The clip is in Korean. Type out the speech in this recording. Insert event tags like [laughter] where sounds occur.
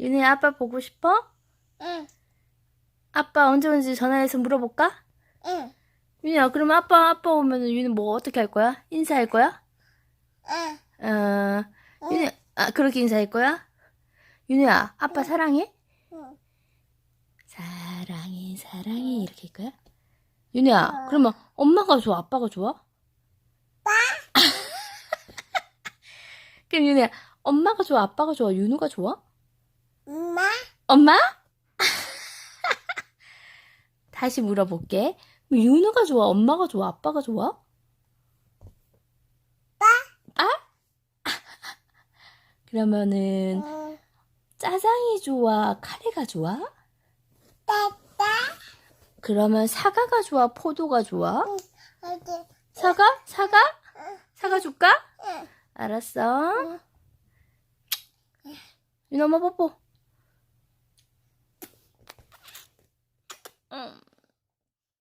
윤희야 아빠 보고 싶어? 응, 아빠 언제 오는지 전화해서 물어볼까? 응, 윤희야 그러면 아빠 아빠 오면은 윤희 뭐 어떻게 할 거야? 인사할 거야? 응. 어 윤희 아 그렇게 인사할 거야? 윤희야 아빠 사랑해? 응. 사랑해 사랑해 이렇게 할 거야? 윤희야 그러면 엄마가 좋아 아빠가 좋아? [laughs] 그럼 윤희야 엄마가 좋아 아빠가 좋아 윤우가 좋아? 엄마? [laughs] 다시 물어볼게. 윤우가 좋아? 엄마가 좋아? 아빠가 좋아? 아? [laughs] 그러면은 응, 짜장이 좋아? 카레가 좋아? 따따, 그러면 사과가 좋아? 포도가 좋아? 어디, 사과? 사과? 사과 줄까? 응, 알았어. 응. 윤 엄마 뽀뽀.